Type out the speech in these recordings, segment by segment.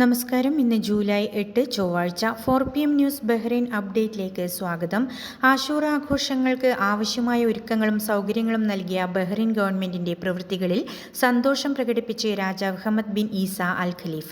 നമസ്കാരം. ഇന്ന് ജൂലൈ എട്ട് ചൊവ്വാഴ്ച four P M news Bahrain അപ്ഡേറ്റിലേക്ക് സ്വാഗതം. ആശൂറ ആഘോഷങ്ങൾക്ക് ആവശ്യമായ ഒരുക്കങ്ങളും സൗകര്യങ്ങളും നൽകിയ ബഹ്റൈൻ ഗവൺമെന്റിന്റെ പ്രവൃത്തികളിൽ സന്തോഷം പ്രകടിപ്പിച്ച് രാജാവ് Hamad bin Isa Al Khalifa.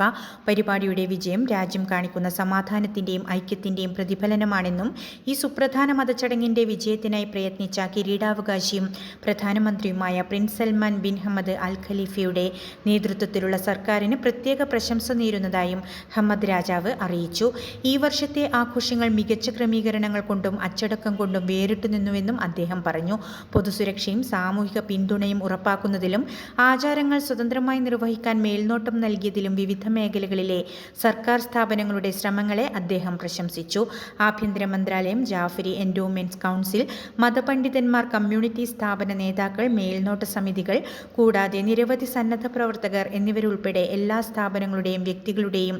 പരിപാടിയുടെ വിജയം രാജ്യം കാണിക്കുന്ന സമാധാനത്തിന്റെയും ഐക്യത്തിന്റെയും പ്രതിഫലനമാണെന്നും ഈ സുപ്രധാന മതച്ചടങ്ങിന്റെ വിജയത്തിനായി പ്രയത്നിച്ച കിരീടാവകാശിയും പ്രധാനമന്ത്രിയുമായ Prince Salman bin Hamad Al ഖലീഫയുടെ നേതൃത്വത്തിലുള്ള സർക്കാരിന് പ്രത്യേക പ്രശംസ നേരുന്നതായും ഹമ്മദ് രാജാവ് അറിയിച്ചു. ഈ വർഷത്തെ ആഘോഷങ്ങൾ മികച്ച ക്രമീകരണങ്ങൾ കൊണ്ടും അച്ചടക്കം കൊണ്ടും വേറിട്ടു നിന്നുവെന്നും അദ്ദേഹം പറഞ്ഞു. പൊതുസുരക്ഷയും സാമൂഹിക പിന്തുണയും ഉറപ്പാക്കുന്നതിലും ആചാരങ്ങൾ സ്വതന്ത്രമായി നിർവഹിക്കാൻ മേൽനോട്ടം നൽകിയതിലും വിവിധ മേഖലകളിലെ സർക്കാർ സ്ഥാപനങ്ങളുടെ ശ്രമങ്ങളെ അദ്ദേഹം പ്രശംസിച്ചു. ആഭ്യന്തര മന്ത്രാലയം ജാഫരി എൻഡോമെൻസ് കൗൺസിൽ മതപണ്ഡിതന്മാർ കമ്മ്യൂണിറ്റി സ്ഥാപന നേതാക്കൾ മേൽനോട്ട സമിതികൾ കൂടാതെ നിരവധി സന്നദ്ധ പ്രവർത്തകർ എന്നിവരുൾപ്പെടെ എല്ലാ സ്ഥാപനങ്ങളുടെയും വ്യക്തികളുടെയും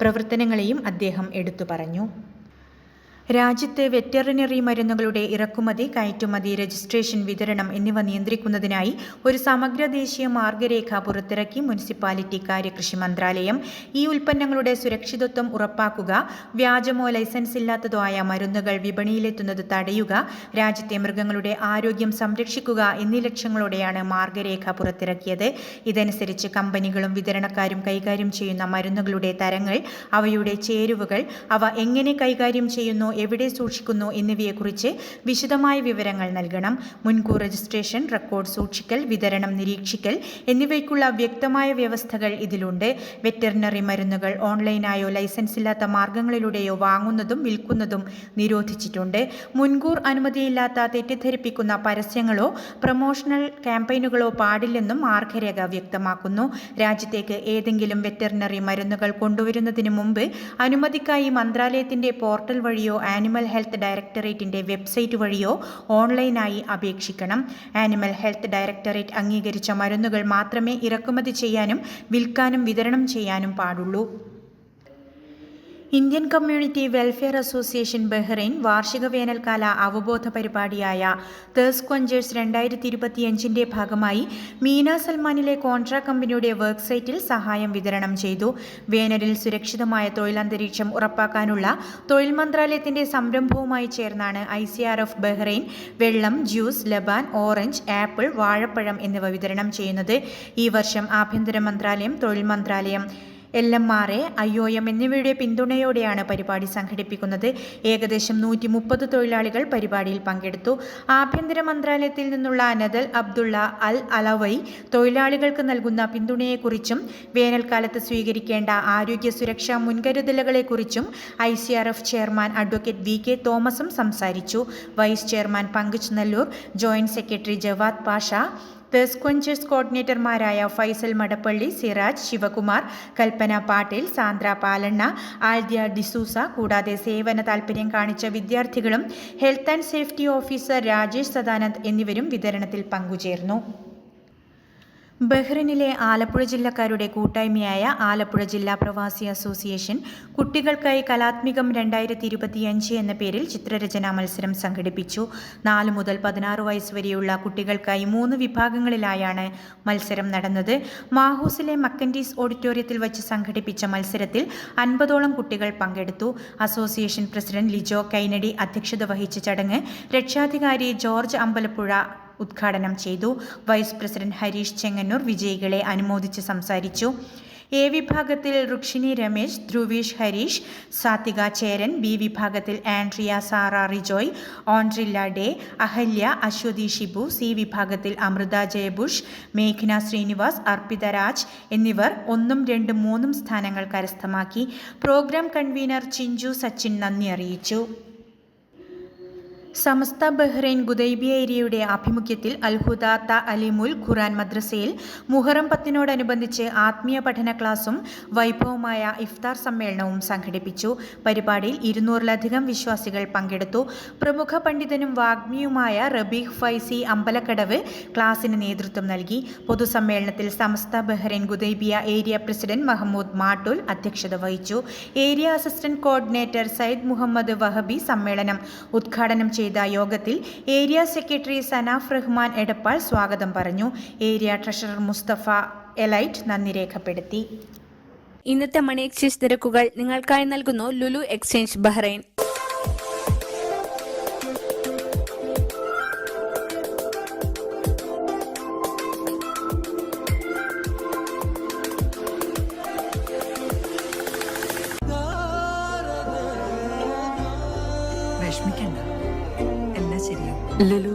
പ്രവർത്തനങ്ങളെയും അദ്ദേഹം എടുത്തു പറഞ്ഞു. രാജ്യത്ത് വെറ്ററിനറി മരുന്നുകളുടെ ഇറക്കുമതി കയറ്റുമതി രജിസ്ട്രേഷൻ വിതരണം എന്നിവ നിയന്ത്രിക്കുന്നതിനായി ഒരു സമഗ്ര ദേശീയ മാർഗരേഖ പുറത്തിറക്കി മുനിസിപ്പാലിറ്റി കാര്യകൃഷി മന്ത്രാലയം. ഈ ഉൽപ്പന്നങ്ങളുടെ സുരക്ഷിതത്വം ഉറപ്പാക്കുക വ്യാജമോ ലൈസൻസ് ഇല്ലാത്തതോ ആയ മരുന്നുകൾ വിപണിയിലെത്തുന്നത് തടയുക രാജ്യത്തെ മൃഗങ്ങളുടെ ആരോഗ്യം സംരക്ഷിക്കുക എന്നീ ലക്ഷ്യങ്ങളോടെയാണ് മാർഗരേഖ പുറത്തിറക്കിയത്. ഇതനുസരിച്ച് കമ്പനികളും വിതരണക്കാരും കൈകാര്യം ചെയ്യുന്ന മരുന്നുകളുടെ തരങ്ങൾ അവയുടെ ചേരുവകൾ അവ എങ്ങനെ കൈകാര്യം ചെയ്യുന്നു എവിടെ സൂക്ഷിക്കുന്നു എന്നിവയെക്കുറിച്ച് വിശദമായ വിവരങ്ങൾ നൽകണം. മുൻകൂർ രജിസ്ട്രേഷൻ റെക്കോർഡ് സൂക്ഷിക്കൽ വിതരണം നിരീക്ഷിക്കൽ എന്നിവയ്ക്കുള്ള വ്യക്തമായ വ്യവസ്ഥകൾ ഇതിലുണ്ട്. വെറ്ററിനറി മരുന്നുകൾ ഓൺലൈനായോ ലൈസൻസ് ഇല്ലാത്ത മാർഗങ്ങളിലൂടെയോ വാങ്ങുന്നതും വിൽക്കുന്നതും നിരോധിച്ചിട്ടുണ്ട്. മുൻകൂർ അനുമതിയില്ലാത്ത തെറ്റിദ്ധരിപ്പിക്കുന്ന പരസ്യങ്ങളോ പ്രൊമോഷണൽ ക്യാമ്പയിനുകളോ പാടില്ലെന്നും മാർഗരേഖ വ്യക്തമാക്കുന്നു. രാജ്യത്തേക്ക് ഏതെങ്കിലും വെറ്ററിനറി മരുന്നുകൾ കൊണ്ടുവരുന്നതിന് മുമ്പ് അനുമതിക്കായി മന്ത്രാലയത്തിന്റെ പോർട്ടൽ വഴിയോ ആനിമൽ ഹെൽത്ത് ഡയറക്ടറേറ്റിന്റെ വെബ്സൈറ്റ് വഴിയോ ഓൺലൈനായി അപേക്ഷിക്കണം. ആനിമൽ ഹെൽത്ത് ഡയറക്ടറേറ്റ് അംഗീകരിച്ച മരുന്നുകൾ മാത്രമേ ഇറക്കുമതി ചെയ്യാനും വിൽക്കാനും വിതരണം ചെയ്യാനും പാടുള്ളൂ. Indian community welfare association Bahrain വാർഷിക വേനൽക്കാല അവബോധ പരിപാടിയായ തേഴ്സ് കൊഞ്ചേഴ്സ് രണ്ടായിരത്തി ഇരുപത്തിയഞ്ചിന്റെ ഭാഗമായി മീന സൽമാനിലെ കോൺട്രാ കമ്പനിയുടെ വർക്ക് സൈറ്റിൽ സഹായം വിതരണം ചെയ്തു. വേനലിൽ സുരക്ഷിതമായ തൊഴിലന്തരീക്ഷം ഉറപ്പാക്കാനുള്ള തൊഴിൽ മന്ത്രാലയത്തിന്റെ സംരംഭവുമായി ചേർന്നാണ് I C R F Bahrain വെള്ളം ജ്യൂസ് ലബാൻ ഓറഞ്ച് ആപ്പിൾ വാഴപ്പഴം എന്നിവ വിതരണം ചെയ്യുന്നത്. ഈ വർഷം ആഭ്യന്തര മന്ത്രാലയം തൊഴിൽ മന്ത്രാലയം L M R A I O M എന്നിവയുടെ പിന്തുണയോടെയാണ് പരിപാടി സംഘടിപ്പിക്കുന്നത്. ഏകദേശം നൂറ്റി മുപ്പത് തൊഴിലാളികൾ പരിപാടിയിൽ പങ്കെടുത്തു. ആഭ്യന്തര മന്ത്രാലയത്തിൽ നിന്നുള്ള നദൽ അബ്ദുള്ള അൽ അലവൈ തൊഴിലാളികൾക്ക് നൽകുന്ന പിന്തുണയെക്കുറിച്ചും വേനൽക്കാലത്ത് സ്വീകരിക്കേണ്ട ആരോഗ്യ സുരക്ഷാ മുൻകരുതലുകളെക്കുറിച്ചും I C R F chairman advocate V K തോമസും സംസാരിച്ചു. Vice chairman Pankaj Nallur joint secretary Jawad Pasha thirst quenchers കോർഡിനേറ്റർമാരായ Faisal Madappally Siraj Shivakumar Kalpana Patil Sandra Palanna Aldya D'Souza. കൂടാതെ സേവന താൽപ്പര്യം കാണിച്ച വിദ്യാർത്ഥികളും health and safety officer Rajesh Sadanand എന്നിവരും വിതരണത്തിൽ പങ്കുചേർന്നു. ബഹ്റിനിലെ ആലപ്പുഴ ജില്ലക്കാരുടെ കൂട്ടായ്മയായ ആലപ്പുഴ ജില്ലാ പ്രവാസി അസോസിയേഷൻ കുട്ടികൾക്കായി കലാത്മികം രണ്ടായിരത്തി ഇരുപത്തിയഞ്ച് എന്ന പേരിൽ ചിത്രരചനാ മത്സരം സംഘടിപ്പിച്ചു. നാല് മുതൽ പതിനാറ് വയസ്സ് വരെയുള്ള കുട്ടികൾക്കായി മൂന്ന് വിഭാഗങ്ങളിലായാണ് മത്സരം നടന്നത്. മാഹൂസിലെ മക്കൻഡീസ് ഓഡിറ്റോറിയത്തിൽ വച്ച് സംഘടിപ്പിച്ച മത്സരത്തിൽ അൻപതോളം കുട്ടികൾ പങ്കെടുത്തു. അസോസിയേഷൻ പ്രസിഡന്റ് ലിജോ കൈനഡി അധ്യക്ഷത വഹിച്ച ചടങ്ങ് രക്ഷാധികാരി ജോർജ് അമ്പലപ്പുഴ ഉദ്ഘാടനം ചെയ്തു. വൈസ് പ്രസിഡന്റ് ഹരീഷ് ചെങ്ങന്നൂർ വിജയികളെ അനുമോദിച്ച് സംസാരിച്ചു. എ വിഭാഗത്തിൽ റുക്ഷിനി രമേശ് ധ്രുവീഷ് ഹരീഷ് സാത്വിക ചേരൻ ബി വിഭാഗത്തിൽ ആൻഡ്രിയ സാറ റിജോയ് ഓൺട്രില്ല ഡേ അഹല്യ അശ്വതി ഷിബു സി വിഭാഗത്തിൽ അമൃത ജയബുഷ് മേഘന ശ്രീനിവാസ് അർപ്പിത രാജ് എന്നിവർ ഒന്നും രണ്ടും മൂന്നും സ്ഥാനങ്ങൾ കരസ്ഥമാക്കി. പ്രോഗ്രാം കൺവീനർ ചിഞ്ചു സച്ചിൻ നന്ദി അറിയിച്ചു. സമസ്ത ബഹ്റൈൻ ഗുദൈബിയ ഏരിയയുടെ ആഭിമുഖ്യത്തിൽ അൽഹുദ ത അലിമുൽ ഖുറാൻ മദ്രസയിൽ മുഹറം പത്തിനോടനുബന്ധിച്ച് ആത്മീയ പഠന ക്ലാസും വൈഭവമായ ഇഫ്താർ സമ്മേളനവും സംഘടിപ്പിച്ചു. പരിപാടിയിൽ ഇരുന്നൂറിലധികം വിശ്വാസികൾ പങ്കെടുത്തു. പ്രമുഖ പണ്ഡിതനും വാഗ്മിയുമായ റബീഹ് ഫൈസി അമ്പലക്കടവ് ക്ലാസിന് നേതൃത്വം നൽകി. പൊതുസമ്മേളനത്തിൽ Samastha Bahrain Gudaibiya area president Mahmood Mattul അധ്യക്ഷത വഹിച്ചു. Area assistant coordinator Sayyid Muhammad Wahabi സമ്മേളനം ഉദ്ഘാടനം ചെയ്ത യോഗത്തിൽ ഏരിയ സെക്രട്ടറി സനാഫ് റഹ്മാൻ എടപ്പാൾ സ്വാഗതം പറഞ്ഞു. ഏരിയ ട്രഷറർ മുസ്തഫ എലൈറ്റ് നന്ദി രേഖപ്പെടുത്തി. ഇന്നത്തെ മണി എക്സ്ചേഞ്ച് നിരക്കുകൾ നിങ്ങൾക്കായി നൽകുന്നു ലുലു എക്സ്ചേഞ്ച് ബഹ്റൈൻ. വിഷമിക്കണ്ട. ശരിയാവും ലുലു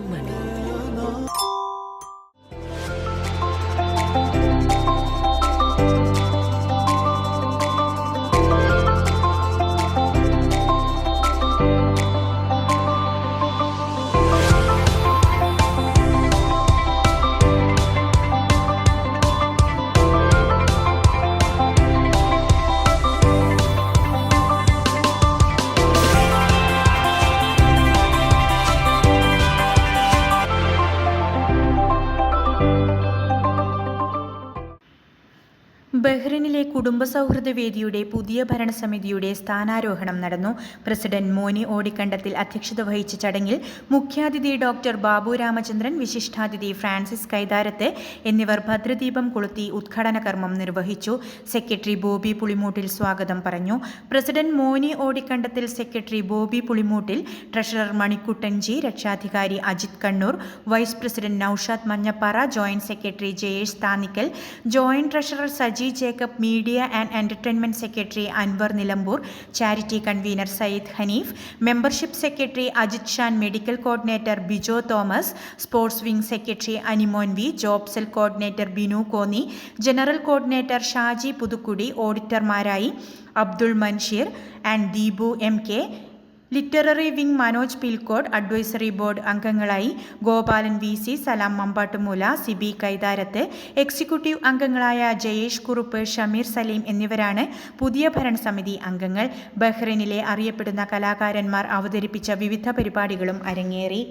മണി ബഹ്റിനിലെ കുടുംബ സൗഹൃദ വേദിയുടെ പുതിയ ഭരണസമിതിയുടെ സ്ഥാനാരോഹണം നടന്നു. പ്രസിഡന്റ് മോനി ഓടിക്കണ്ടത്തിൽ അധ്യക്ഷത വഹിച്ച ചടങ്ങിൽ മുഖ്യാതിഥി ഡോക്ടർ ബാബു രാമചന്ദ്രൻ വിശിഷ്ടാതിഥി ഫ്രാൻസിസ് കൈതാരത്ത് എന്നിവർ ഭദ്രദീപം കൊളുത്തി ഉദ്ഘാടന കർമ്മം നിർവഹിച്ചു. സെക്രട്ടറി ബോബി പുളിമൂട്ടിൽ സ്വാഗതം പറഞ്ഞു. President Moni Odikkandathil secretary Bobby Pulimoottil treasurer മണിക്കുട്ടൻജി രക്ഷാധികാരി Ajith Kannur vice president Naushad Manjappara joint secretary Jayesh Thanikkal joint treasurer Saji Jacob media and entertainment secretary Anwar Nilambur charity convener Sayyid Hanif membership secretary Ajith Shan medical coordinator Bijo Thomas sports wing secretary Animon V job cell coordinator Binu Konni general coordinator Shaji Puthukudi ഓഡിറ്റർമാരായി Abdul Mansheer and Deepu M K literary wing Manoj Pilkode advisory board അംഗങ്ങളായി Gopalan V C Salam Mampattumoola Sibi Kaitharath executive അംഗങ്ങളായ ജയേഷ് കുറുപ്പ് ഷമീർ സലീം എന്നിവരാണ് പുതിയ ഭരണസമിതി അംഗങ്ങൾ. ബഹ്റൈനിലെ അറിയപ്പെടുന്ന കലാകാരന്മാർ അവതരിപ്പിച്ച വിവിധ പരിപാടികളും അരങ്ങേറി.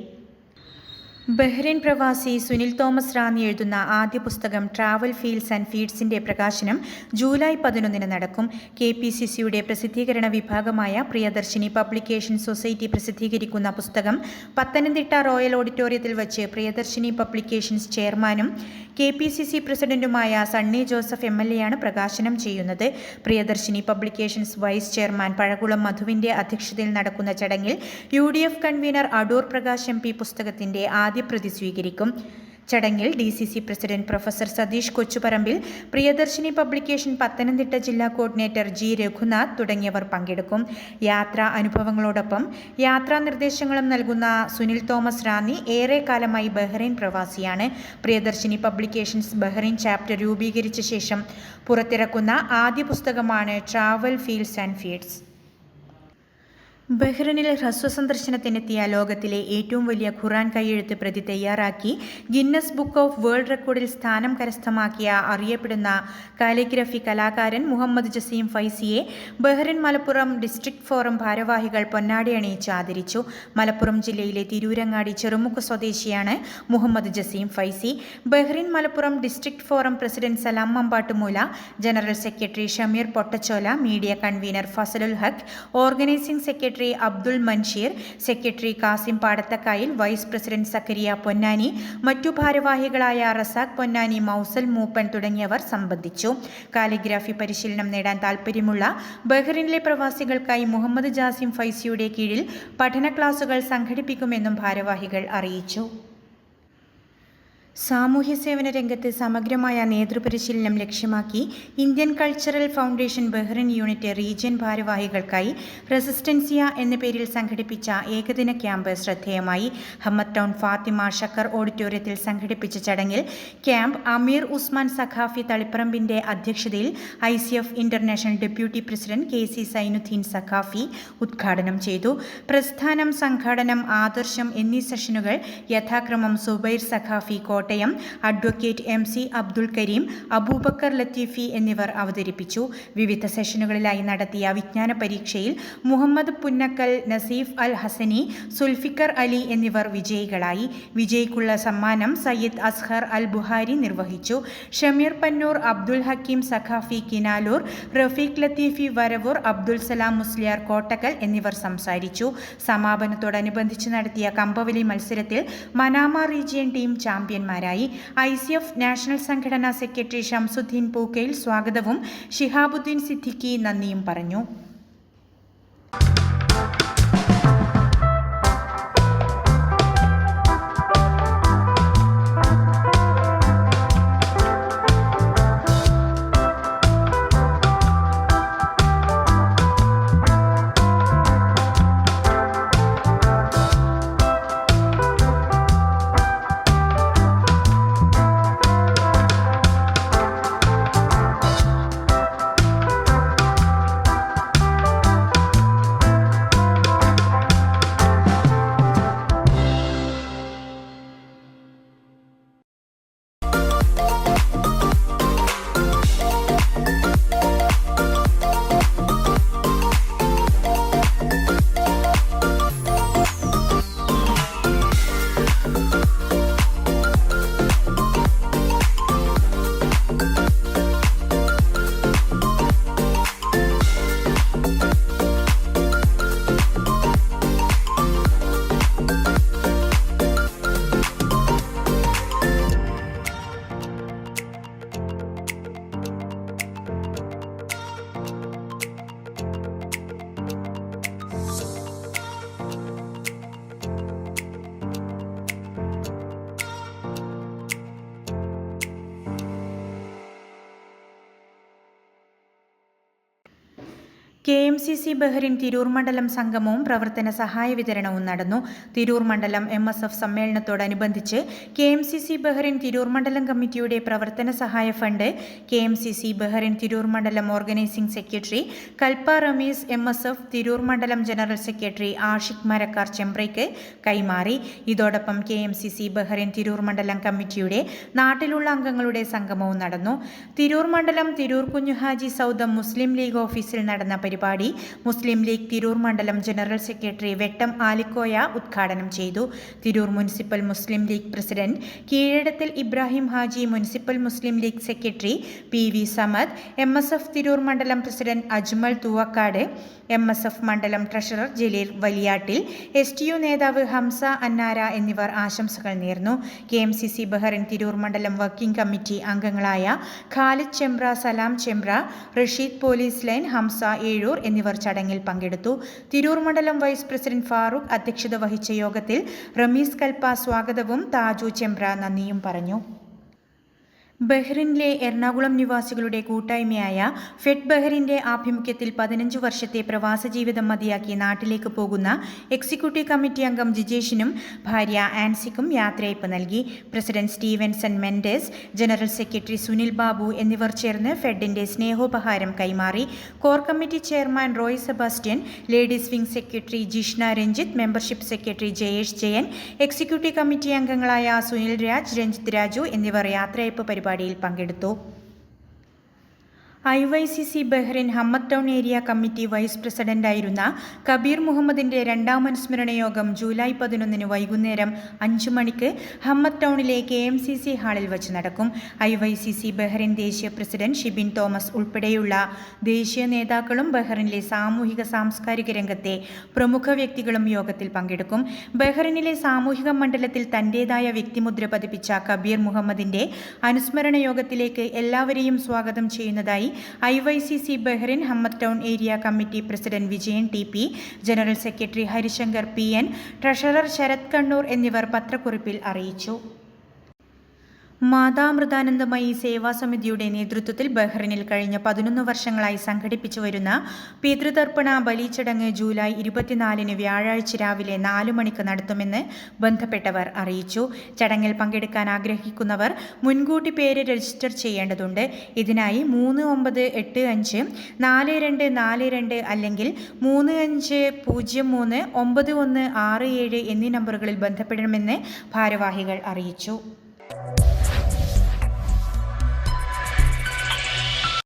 ബഹ്റൈൻ പ്രവാസി സുനിൽ തോമസ് റാന്നി എഴുതുന്ന ആദ്യ പുസ്തകം ട്രാവൽ ഫീൽസ് ആൻഡ് ഫീഡ്സിന്റെ പ്രകാശനം ജൂലൈ പതിനൊന്നിന് നടക്കും. കെ പി സി സിയുടെ പ്രസിദ്ധീകരണ വിഭാഗമായ പ്രിയദർശിനി പബ്ലിക്കേഷൻ സൊസൈറ്റി പ്രസിദ്ധീകരിക്കുന്ന പുസ്തകം പത്തനംതിട്ട റോയൽ ഓഡിറ്റോറിയത്തിൽ വച്ച് പ്രിയദർശിനി പബ്ലിക്കേഷൻസ് ചെയർമാനും കെ പി സി സി പ്രസിഡന്റുമായ സണ്ണി ജോസഫ് എം എൽ എയാണ് പ്രകാശനം ചെയ്യുന്നത്. Priyadarshini publications vice chairman Pazhakulam മധുവിന്റെ അധ്യക്ഷതയിൽ നടക്കുന്ന ചടങ്ങിൽ U D F convener Adoor Prakash M P പുസ്തകത്തിന്റെ ആദ്യ പ്രതി സ്വീകരിക്കും. ചടങ്ങിൽ D C C president professor Satheesh Kochuparambil Priyadarshini publication Pathanamthitta ജില്ലാ കോർഡിനേറ്റർ ജി രഘുനാഥ് തുടങ്ങിയവർ പങ്കെടുക്കും. യാത്രാ അനുഭവങ്ങളോടൊപ്പം യാത്രാ നിർദ്ദേശങ്ങളും നൽകുന്ന സുനിൽ തോമസ് റാന്നി ഏറെ കാലമായി ബഹ്റൈൻ പ്രവാസിയാണ്. പ്രിയദർശിനി പബ്ലിക്കേഷൻസ് ബഹ്റൈൻ ചാപ്റ്റർ രൂപീകരിച്ച ശേഷം പുറത്തിറക്കുന്ന ആദ്യ പുസ്തകമാണ് ട്രാവൽ ഫീൽസ് ആൻഡ് ഫീഡ്സ്. ബഹ്റിനിൽ ഹ്രസ്വ സന്ദർശനത്തിനെത്തിയ ലോകത്തിലെ ഏറ്റവും വലിയ ഖുറാൻ കൈയെഴുത്ത് പ്രതി തയ്യാറാക്കി ഗിന്നസ് ബുക്ക് ഓഫ് വേൾഡ് റെക്കോർഡിൽ സ്ഥാനം കരസ്ഥമാക്കിയ അറിയപ്പെടുന്ന കാലിഗ്രഫി കലാകാരൻ മുഹമ്മദ് ജസീം ഫൈസിയെ ബഹ്റിൻ മലപ്പുറം ഡിസ്ട്രിക്ട് ഫോറം ഭാരവാഹികൾ പൊന്നാടി അണിയിച്ച് ആദരിച്ചു. മലപ്പുറം ജില്ലയിലെ തിരൂരങ്ങാടി ചെറുമുക്ക് സ്വദേശിയാണ് Muhammad Jaseem Faizy. Bahrain Malappuram district forum president Salam Mampattumoola general secretary Shameer Pottachola media convener Fazlul Haq organising secretary Abdul Mansheer secretary Kasim Padathakkayil vice president Zakariya Ponnani മറ്റു ഭാരവാഹികളായ റസാഖ് പൊന്നാനി മൗസൽ മൂപ്പൻ തുടങ്ങിയവർ സംബന്ധിച്ചു. കാലിഗ്രാഫി പരിശീലനം നേടാൻ താൽപ്പര്യമുള്ള ബഹ്റിനിലെ പ്രവാസികൾക്കായി മുഹമ്മദ് ജാസിം ഫൈസിയുടെ കീഴിൽ പഠന ക്ലാസുകൾ സംഘടിപ്പിക്കുമെന്നും ഭാരവാഹികൾ അറിയിച്ചു. സാമൂഹ്യ സേവന രംഗത്ത് സമഗ്രമായ നേതൃപരിശീലനം ലക്ഷ്യമാക്കി Indian cultural foundation Bahrain unit region ഭാരവാഹികൾക്കായി റെസിസ്റ്റൻസിയ എന്ന പേരിൽ സംഘടിപ്പിച്ച ഏകദിന ക്യാമ്പ് ശ്രദ്ധേയമായി. ഹമ്മദ് ടൗൺ ഫാത്തിമ ഷക്കർ ഓഡിറ്റോറിയത്തിൽ സംഘടിപ്പിച്ച ചടങ്ങിൽ ക്യാമ്പ് അമീർ ഉസ്മാൻ സഖാഫി തളിപ്പറമ്പിന്റെ അധ്യക്ഷതയിൽ I C F international deputy president K C Zainuddeen Saqafi ഉദ്ഘാടനം ചെയ്തു. പ്രസ്ഥാനം സംഘാടനം ആദർശം എന്നീ സെഷനുകൾ യഥാക്രമം Zubair Saqafi Kottayam advocate M C Abdul Kareem Aboobacker Latheefi എന്നിവർ അവതരിപ്പിച്ചു. വിവിധ സെഷനുകളിലായി നടത്തിയ വിജ്ഞാന പരീക്ഷയിൽ മുഹമ്മദ് പുന്നക്കൽ നസീഫ് അൽ ഹസനി സുൽഫിക്കർ അലി എന്നിവർ വിജയികളായി. വിജയിക്കുള്ള സമ്മാനം സയ്യിദ് അസ്ഹർ അൽ ബുഹാരി നിർവഹിച്ചു. ഷമീർ പന്നൂർ അബ്ദുൽ ഹക്കീം സഖാഫി കിനാലൂർ റഫീഖ് ലത്തീഫി വരവൂർ അബ്ദുൽ സലാം മുസ്ലിയാർ കോട്ടക്കൽ എന്നിവർ സംസാരിച്ചു. സമാപനത്തോടനുബന്ധിച്ച് നടത്തിയ കമ്പവലി മത്സരത്തിൽ മനാമ റീജിയൻ ടീം ചാമ്പ്യന്മാരായി ഐ സി എഫ് നാഷണൽ സംഘടനാ സെക്രട്ടറി ഷംസുദ്ദീൻ പൂക്കയിൽ സ്വാഗതവും ഷിഹാബുദ്ദീൻ സിദ്ദിഖി നന്ദിയും പറഞ്ഞു. സി സി ബഹ്റിൻ തിരൂർ മണ്ഡലം സംഗമവും പ്രവർത്തന സഹായ വിതരണവും നടന്നു. തിരൂർ മണ്ഡലം M S F സമ്മേളനത്തോടനുബന്ധിച്ച് K M C C Bahrain Tirur മണ്ഡലം കമ്മിറ്റിയുടെ പ്രവർത്തന സഹായ fund K M C C Bahrain Tirur മണ്ഡലം organising secretary Kalpa Rameez M S F Tirur മണ്ഡലം ജനറൽ സെക്രട്ടറി ആഷിഖ് മരക്കാർ ചെമ്പ്രയ്ക്ക് കൈമാറി. ഇതോടൊപ്പം K M C C Bahrain Tirur മണ്ഡലം കമ്മിറ്റിയുടെ നാട്ടിലുള്ള അംഗങ്ങളുടെ സംഗമവും നടന്നു. തിരൂർ മണ്ഡലം തിരൂർ കുഞ്ഞുഹാജി സൗദം മുസ്ലിം ലീഗ് ഓഫീസിൽ നടന്ന പരിപാടി മുസ്ലിം ലീഗ് തിരൂർ മണ്ഡലം ജനറൽ സെക്രട്ടറി വെട്ടം ആലിക്കോയ ഉദ്ഘാടനം ചെയ്തു. Tirur municipal Muslim League president Keezhadathil Ibrahim Haji municipal Muslim League secretary P V Samad M S F Tirur മണ്ഡലം president Ajmal Thoovakkad M S F മണ്ഡലം treasurer Jaleel Valiyattil S T U നേതാവ് ഹംസ അന്നാര എന്നിവർ ആശംസകൾ നേർന്നു. K M C C Bahrain Tirur മണ്ഡലം working committee അംഗങ്ങളായ Khalid Chembra Salam Chembra Rasheed police line Hamza Ezhur എന്നിവർ ചടങ്ങിൽ പങ്കെടുത്തു. തിരൂർ മണ്ഡലം വൈസ് പ്രസിഡന്റ് ഫാറൂഖ് അധ്യക്ഷത വഹിച്ച യോഗത്തിൽ റമീസ് കൽപ്പ സ്വാഗതവും താജു ചെമ്പ്ര നന്ദിയും പറഞ്ഞു. ബഹ്റിനിലെ എറണാകുളം നിവാസികളുടെ കൂട്ടായ്മയായ ഫെഡ് ബഹ്റിന്റെ ആഭിമുഖ്യത്തിൽ പതിനഞ്ച് വർഷത്തെ പ്രവാസ ജീവിതം മതിയാക്കി നാട്ടിലേക്ക് പോകുന്ന എക്സിക്യൂട്ടീവ് കമ്മിറ്റി അംഗം ജിജേഷിനും ഭാര്യ ആൻസിക്കും യാത്രയയപ്പ് നൽകി. President Stevenson Mendes general secretary Sunil Babu എന്നിവർ ചേർന്ന് ഫെഡിന്റെ സ്നേഹോപഹാരം കൈമാറി. Core committee chairman Roy Sebastian ladies wing secretary Jishna Ranjith membership secretary Jayesh Jayan executive committee അംഗങ്ങളായ സുനിൽ രാജ് രഞ്ജിത്ത് രാജു എന്നിവർ യാത്രയയപ്പ് പരിപാടിയിൽ പങ്കെടുത്തു I Y C C Bahrain Hamad town area committee vice പ്രസിഡന്റായിരുന്ന കബീർ മുഹമ്മദിന്റെ രണ്ടാം അനുസ്മരണ യോഗം ജൂലൈ പതിനൊന്നിന് വൈകുന്നേരം അഞ്ചു മണിക്ക് ഹമ്മത്ത് ടൗണിലെ കെ എം സി സി ഹാളിൽ വച്ച് നടക്കും. I Y C C Bahrain ദേശീയ പ്രസിഡന്റ് ഷിബിൻ തോമസ് ഉൾപ്പെടെയുള്ള ദേശീയ നേതാക്കളും ബഹ്റിനിലെ സാമൂഹിക സാംസ്കാരിക രംഗത്തെ പ്രമുഖ വ്യക്തികളും യോഗത്തിൽ പങ്കെടുക്കും. ബഹ്റിനിലെ സാമൂഹിക മണ്ഡലത്തിൽ തന്റേതായ വ്യക്തിമുദ്ര പതിപ്പിച്ച കബീർ മുഹമ്മദിന്റെ അനുസ്മരണ യോഗത്തിലേക്ക് എല്ലാവരെയും സ്വാഗതം ചെയ്യുന്നതായി I Y C C Bahrain Hamad town area committee president Vijayan T P general secretary Harishankar P N treasurer Sarath Kannur എന്നിവർ പത്രക്കുറിപ്പിൽ അറിയിച്ചു. മാതാമൃതാനന്ദമയി സേവാസമിതിയുടെ നേതൃത്വത്തിൽ ബഹ്റിനിൽ കഴിഞ്ഞ പതിനൊന്ന് വർഷങ്ങളായി സംഘടിപ്പിച്ചു വരുന്ന പിതൃതർപ്പണ ബലിച്ചടങ്ങ് ജൂലൈ ഇരുപത്തിനാലിന് വ്യാഴാഴ്ച രാവിലെ നാലു മണിക്ക് നടത്തുമെന്ന് ബന്ധപ്പെട്ടവർ അറിയിച്ചു. ചടങ്ങിൽ പങ്കെടുക്കാൻ ആഗ്രഹിക്കുന്നവർ മുൻകൂട്ടി പേര് രജിസ്റ്റർ ചെയ്യേണ്ടതുണ്ട്. ഇതിനായി മൂന്ന് ഒമ്പത് എട്ട് അഞ്ച് നാല് രണ്ട് നാല് രണ്ട് അല്ലെങ്കിൽ മൂന്ന് അഞ്ച് പൂജ്യം മൂന്ന് ഒമ്പത് ഒന്ന് ആറ് ഏഴ് എന്നീ നമ്പറുകളിൽ ബന്ധപ്പെടണമെന്ന് ഭാരവാഹികൾ അറിയിച്ചു.